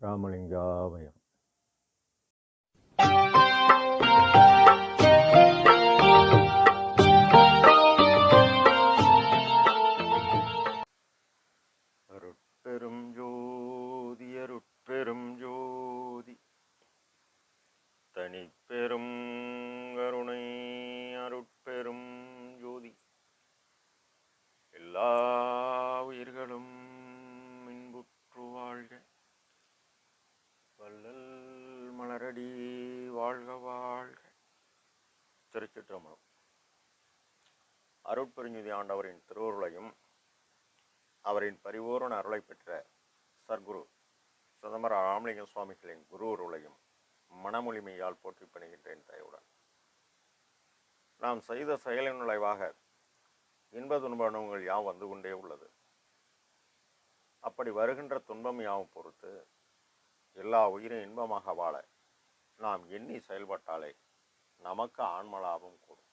ராமலிங்காபயம் அருட்பெரும் அருட்பெருஞ்சுதி ஆண்டவரின் திருவுருளையும் அவரின் பரிபூரண அருளை பெற்ற சர்க்குரு சிதம்பர ராமலிங்க சுவாமிகளின் குரு அருளையும் மனமொழிமையால் போற்றி பணிகின்றேன் தயவுடன். நாம் செய்த செயலின் விளைவாக இன்ப துன்ப அனுபவங்கள் யாவும் வந்து கொண்டே உள்ளது. அப்படி வருகின்ற துன்பம் யாவும் பொறுத்து எல்லா உயிரும் இன்பமாக வாழ நாம் எண்ணி செயல்பட்டாலே நமக்கு ஆன்மலாபம் கூடும்.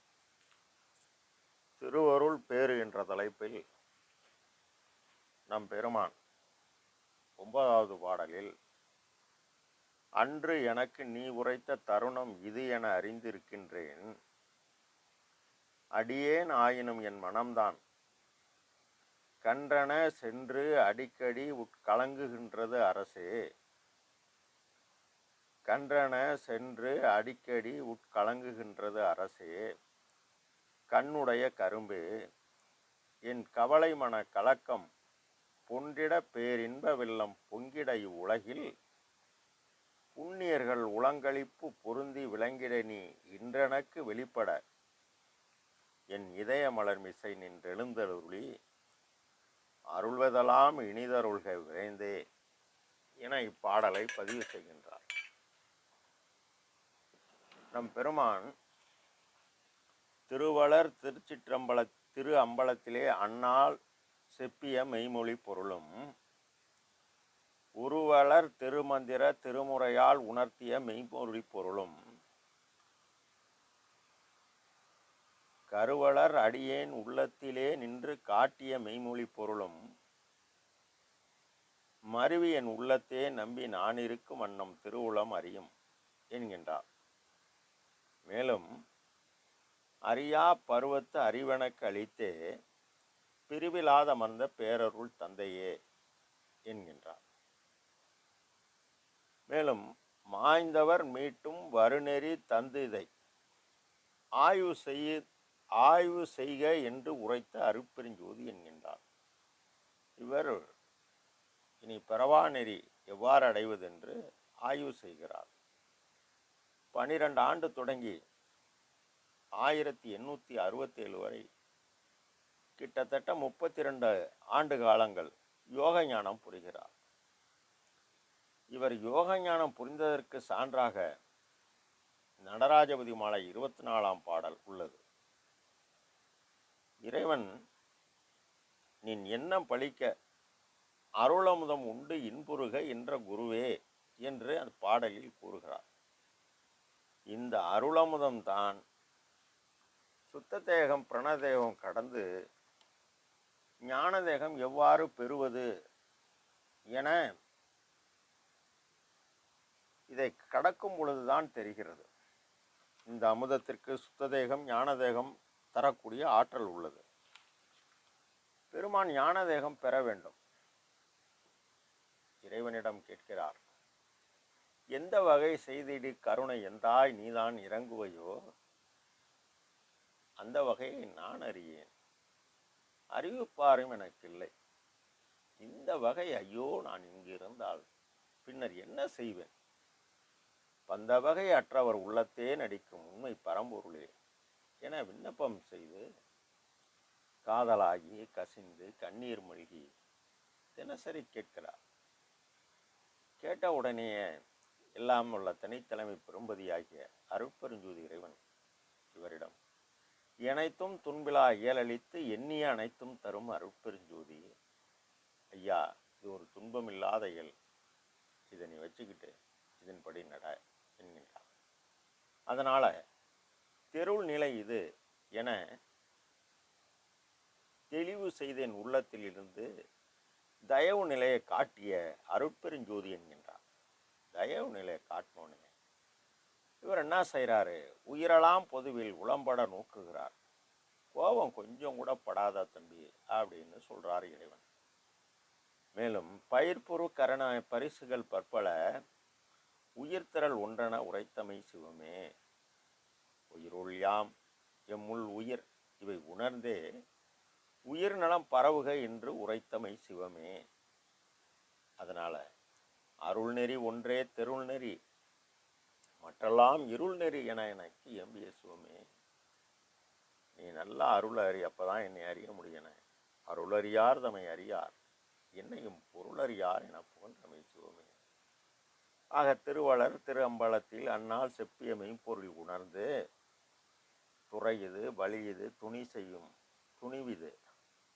திருவருள் பேறு என்ற தலைப்பில் நம் பெருமான் ஒன்பதாவது பாடலில் அன்று எனக்கு நீ உரைத்த தருணம் இது என அறிந்திருக்கின்றேன். அடியேன் ஆயினும் என் மனம்தான். கன்றன சென்று அடிக்கடி உட்கலங்குகின்றது அரசே. கன்றன சென்று அடிக்கடி உட்கலங்குகின்றது அரசே. கண்ணுடைய கரும்பே என் கவலை மன கலக்கம் பொன்றிட பேரின்ப வெள்ளம் பொங்கிட இவ்வுலகில் புண்ணியர்கள் உளங்களிப்பு பொருந்தி விளங்கிட நீ இன்றெனக்கு வெளிப்பட. என் இதய மலர் மிசை நின்றெழுந்தருளி அருள்வதெல்லாம் இனிதருள்க விரைந்தே என இப்பாடலை பதிவு செய்கின்றார். நம் பெருமான் திருவளர் திருச்சிற்றம்பல திரு அம்பலத்திலே அண்ணால் செப்பிய மெய்மொழி பொருளும் உருவலர் திருமந்திர திருமுறையால் உணர்த்திய மெய்மொழி பொருளும். கருவலர் அடியேன் உள்ளத்திலே நின்று காட்டிய மெய்மொழி பொருளும் மருவி என் உள்ளத்தே நம்பி நான் இருக்கும் வண்ணம் திருவுளம் அறியும் என்கின்றார். மேலும் அறியா பருவத்து அறிவனக்கு அளித்தே பிரிவிலாத மந்த பேரருள் தந்தையே என்கின்றார். மேலும் மாய்ந்தவர் மீட்டும் வருநெறி தந்து ஆய்வு செய்ய ஆய்வு செய்க என்று உரைத்த அருட்பெருஞ்சோதி என்கின்றார். இவர் இனி பிறவா நெறி எவ்வாறு அடைவதென்று ஆய்வு செய்கிறார். பனிரெண்டு ஆண்டு தொடங்கி ஆயிரத்தி எண்ணூற்றி அறுபத்தேழு வரை கிட்டத்தட்ட முப்பத்தி ரெண்டு ஆண்டு காலங்கள் யோக ஞானம் புரிகிறார். இவர் யோக ஞானம் புரிந்ததற்கு சான்றாக நடராஜபதி மாலை இருபத்தி நாலாம் பாடல் உள்ளது. இறைவன் நின் எண்ணம் பழிக்க அருளமுதம் உண்டு இன்புறுக என்ற குருவே என்று அந்த பாடலில் கூறுகிறார். இந்த அருளமுதம் தான் சுத்த தேகம் பிரணதேகம் கடந்து ஞான தேகம் எவ்வாறு பெறுவது என இதை கடக்கும் பொழுதுதான் தெரிகிறது. இந்த அமுதத்திற்கு சுத்த தேகம் தரக்கூடிய ஆற்றல் உள்ளது. பெருமான் ஞானதேகம் பெற வேண்டும். இறைவனிடம் கேட்கிறார் எந்த வகை செய்திடு கருணை? எந்தாய் நீதான் இறங்குவையோ அந்த வகையை நான் அறியேன். அறிவிப்பாரும் எனக்கு இல்லை இந்த வகை ஐயோ நான் இங்கிருந்தால் பின்னர் என்ன செய்வேன்? பந்த வகை அற்றவர் உள்ளத்தே நடிக்கும் உண்மை பரம்பொருளே என விண்ணப்பம் செய்து காதலாகி கசிந்து கண்ணீர் மல்கி தினசரி கேட்கிறார். கேட்ட உடனேயே எல்லாம் உள்ள தனித்தலைமை பெரும்பதியாகிய அருப்பெருஞ்சூதி இறைவன் இவரிடம் இணைத்தும் துன்பிலா இயலளித்து எண்ணிய அனைத்தும் தரும் அருட்பெருஞ்சோதி. ஐயா இது ஒரு துன்பமில்லாத இயல். இதை நீ வச்சுக்கிட்டு இதன்படி நட என்கின்றார். அதனால் தெருள் நிலை இது என தெளிவு செய்தேன் உள்ளத்தில் இருந்து தயவு நிலையை காட்டிய அருட்பெருஞ்சோதி என்கின்றார். தயவு நிலையை காட்டணும்னு இவர் என்ன செய்கிறாரு உயிரெல்லாம் பொதுவில் உளம்பட நோக்குகிறார். கோபம் கொஞ்சம் கூட படாத தம்பி? அப்படின்னு சொல்கிறார் இறைவன். மேலும் பயிர்புரு கரண பரிசுகள் பற்பல உயிர்த்திரள் ஒன்றென உரைத்தமை சிவமே. உயிருள் யாம் எம்முள் உயிர். இவை உணர்ந்தே உயிர் நலம் பரவுக என்று உரைத்தமை சிவமே. அதனால் அருள் நெறி ஒன்றே தெருள் நெறி மற்றெல்லாம் இருள் நெறி என எனக்கு எம்பிய சுவாமி. நீ நல்லா அருள் அறி அப்பதான் என்னை அறிய முடியன. அருளறியார் தம்மை அறியார். என்னையும் பொருளறியார் என புகழ்ந்தமை சுவாமி. ஆக திருவளர் திரு அம்பலத்தில் அந்நாள் செப்பியமை பொருள் உணர்ந்து துறையுது வலியுது துணி செய்யும் துணிவிது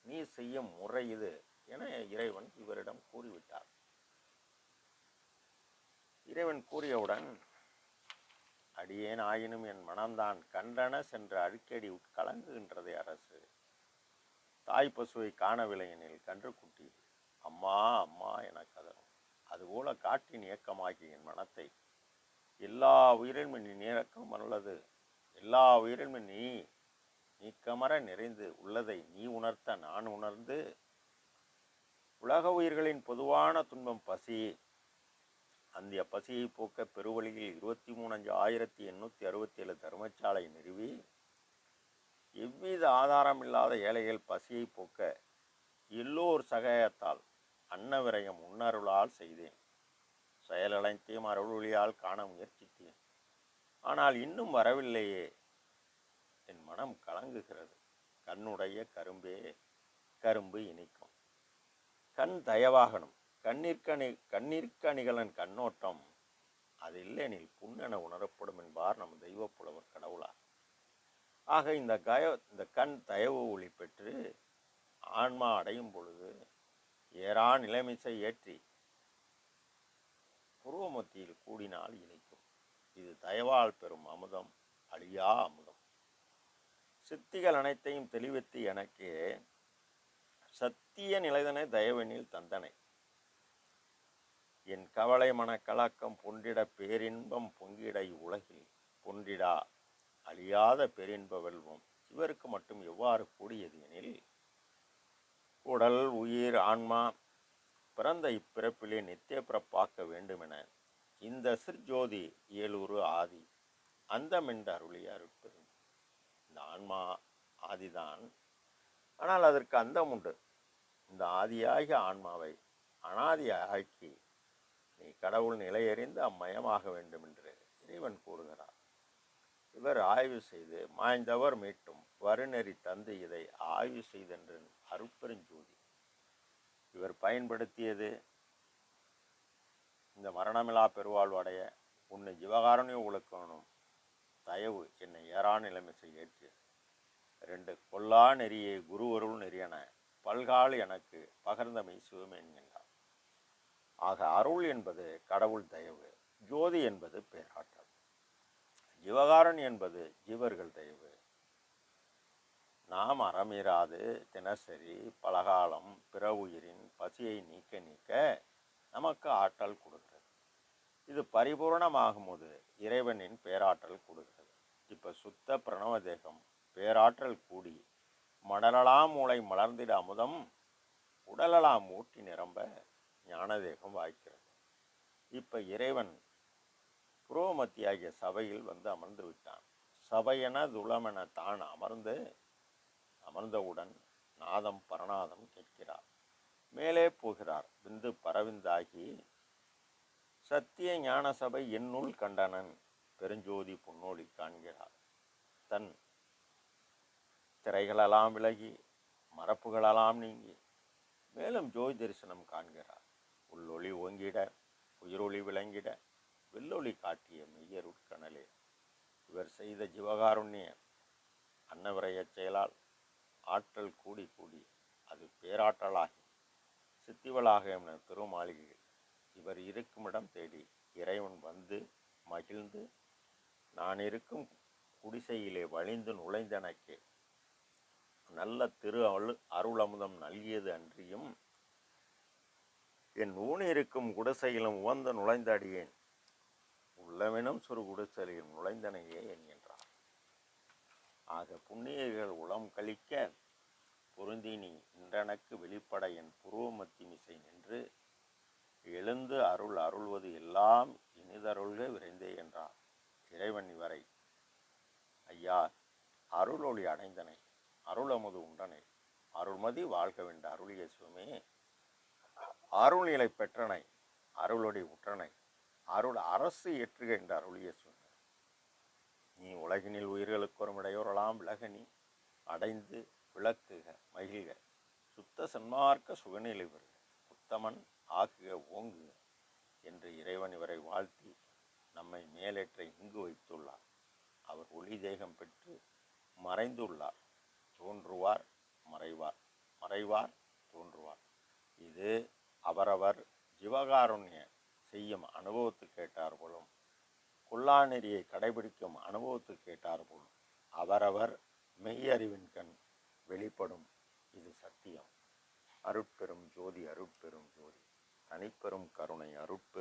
நீ செய்யும் முறையுது என இறைவன் இவரிடம் கூறிவிட்டார். இறைவன் கூறியவுடன் அடியேன் ஆயினும் என் மனம்தான் கண்டன சென்று அடிக்கடி உட்கலங்குகின்றதே அரசு. தாய் பசுவை காணவில்லை எனில் கன்றுக்குட்டி அம்மா அம்மா என கதறும் அதுபோல காட்டின் இயக்கமாகி என் மனத்தை எல்லா உயிரின்மை நீ நீக்கம் அல்லது எல்லா உயிரின்மை நீ நீக்கமர நிறைந்து உள்ளதை நீ உணர்த்த நான் உணர்ந்து உலக உயிர்களின் பொதுவான துன்பம் பசி அந்த பசியை போக்க பெருவழியில் இருபத்தி மூணஞ்சு ஆயிரத்தி எண்ணூற்றி அறுபத்தி ஏழு தர்மசாலை நிறுவி எவ்வித ஆதாரம் இல்லாத ஏழைகள் பசியை போக்க எல்லோர் சகாயத்தால் அன்னவிரயம் உன்னருளால் செய்தேன். செயலனைத்தையும் அருளொளியால் காண முயற்சித்தேன். ஆனால் இன்னும் வரவில்லையே என் மனம் கலங்குகிறது. கண்ணுடைய கரும்பே கரும்பு இனிக்கும். கண் தயவாகணும். கண்ணீர்க்கணி கண்ணீர்க்கணிகளன் கண்ணோட்டம் அது இல்லைனில் புண்ணென உணரப்படும் என்பார் நம் தெய்வ புலவர் கடவுளார். ஆக இந்த கய இந்த கண் தயவு ஒளி பெற்று ஆன்மா அடையும் பொழுது ஏறா நிலைமிசை ஏற்றி புருவமத்தியில் கூடினால் இணைக்கும் இது தயவால் பெறும் அமுதம் அழியா அமுதம். சித்திகள் அனைத்தையும் தெளிவித்து எனக்கு சத்திய நிலைதனை தயவெனில் தந்தனை. என் கவலை மனக்கலக்கம் பொன்றிட பேரின்பம் பொங்கிட உலகில். பொன்றிடா அழியாத பெரின்ப வெல்வம். இவருக்கு மட்டும் எவ்வாறு கூடியது எனில் உடல் உயிர் ஆன்மா பிறந்த இப்பிறப்பிலே நித்திய பிறப்பாக்க வேண்டுமென இந்த சிற்ஜோதி ஏலூரு ஆதி அந்தமென்று அருளிய அருட்பெரும். இந்த ஆன்மா ஆதிதான். ஆனால் அதற்கு அந்தம் உண்டு. இந்த ஆதியாகிய ஆன்மாவை அனாதியாக்கி நீ கடவுள் நிலையறிந்து அம்மயமாக வேண்டும் என்று இறைவன் கூறுகிறார். இவர் ஆய்வு செய்து மாய்ந்தவர் மீட்டும் வருநெறி தந்து இதை ஆய்வு செய்தென்று அருப்பெருஞ்சூதி இவர் பயன்படுத்தியது இந்த மரணமில்லா பெருவாழ்வடைய உன்னை ஜீவகாரணியம் உழுக்கணும் தயவு என்னை ஏறா நிலைமை ஏற்று. ரெண்டு கொல்லா நெறியை குருவருள் நெறியன பல்கால் எனக்கு பகர்ந்தமை சிவமே ஆக அருள் என்பது கடவுள் தயவு ஜோதி என்பது பேராற்றல். ஜீவகாரன் என்பது ஜீவர்கள் தயவு. நாம் அறமீறாது தினசரி பலகாலம் பிற உயிரின் பசியை நீக்க நீக்க நமக்கு ஆற்றல் கொடுக்கிறது. இது பரிபூர்ணமாகும்போது இறைவனின் பேராற்றல் கொடுக்கிறது. இப்போ சுத்த பிரணவ தேகம் பேராற்றல் கூடி மடலலாம் மூளை மலர்ந்திட அமுதம் உடலலாம் ஊட்டி நிரம்ப ஞானதேகம் வாய்க்கிறது. இப்போ இறைவன் புரோமத்தியாகிய சபையில் வந்து அமர்ந்து விட்டான். சபையென துளமென தான் அமர்ந்து அமர்ந்தவுடன் நாதம் பரநாதம் கேட்கிறார். மேலே போகிறார். விந்து பரவிந்தாகி சத்திய ஞான சபை என்னுள் கண்டனன் பெருஞ்சோதி பொன்னோடி காண்கிறார். தன் திரைகளெல்லாம் விலகி மரப்புகளெல்லாம் நீங்கி மேலும் ஜோதி தரிசனம் காண்கிறார். உள்ளொளி ஓங்கிட உயிரொளி விளங்கிட வெள்ளொளி காட்டிய மெய்யர் உட்கணலே. இவர் செய்த ஜீவகாருண்ய அன்னவிரையச் செயலால் ஆற்றல் கூடி கூடி அது பேராற்றலாகி சித்திவளாக என திருமாளிகையில் இவர் இருக்குமிடம் தேடி இறைவன் வந்து மகிழ்ந்து நான் இருக்கும் குடிசையிலே வழிந்து நுழைந்தனக்கே. நல்ல திரு அருள் அருளமுதம் நல்கியது அன்றியும் என் ஊனிருக்கும் குடசையிலும் உவந்து நுழைந்தடியேன். உள்ளமெனும் சொரு குடசையில் நுழைந்தனையே என்கின்றார் ஆக புண்ணியர்கள் உளம் கழிக்க பொருந்தினி இன்றனக்கு வெளிப்பட என் புருவமத்தி மிசை நின்று எழுந்து அருள் அருள்வது எல்லாம் இனிதருள்க விரைந்தே என்றார் இறைவன் இவரை. ஐயா அருளொளி அடைந்தனை அருளமது உண்டனை அருள்மதி வாழ்க வேண்ட அருளிய சுவமே அருள்நிலை பெற்றனை அருளுடைய உற்றனை அருள் அரசு ஏற்றுக என்ற அருளிய சிவமே நீ உலகினில் உயிர்களுக்கு ஒரு இடையோரெல்லாம் விலக நீ அடைந்து விளக்குக மகிழ்க. சுத்த சன்மார்க்க சுகநிலை பெறுக. உத்தமன் ஆக்குக ஓங்குக என்று இறைவன் இவரை வாழ்த்தி நம்மை மேலேற்ற இங்கு வைத்துள்ளார். அவர் ஒளி தேகம் பெற்று மறைந்துள்ளார். தோன்றுவார் மறைவார். மறைவார் தோன்றுவார். இது அவரவர் ஜீவகாருண்ய செய்யும் அனுபவத்துக்கு கேட்டார் போலும் கொல்லாநெறியை கடைபிடிக்கும் அனுபவத்துக்கு கேட்டார் போலும் அவரவர் மெய்யறிவின் கண் வெளிப்படும். இது சத்தியம். அருட்பெரும் ஜோதி அருட்பெரும் ஜோதி. தனிப்பெரும் கருணை அருட்பெரும்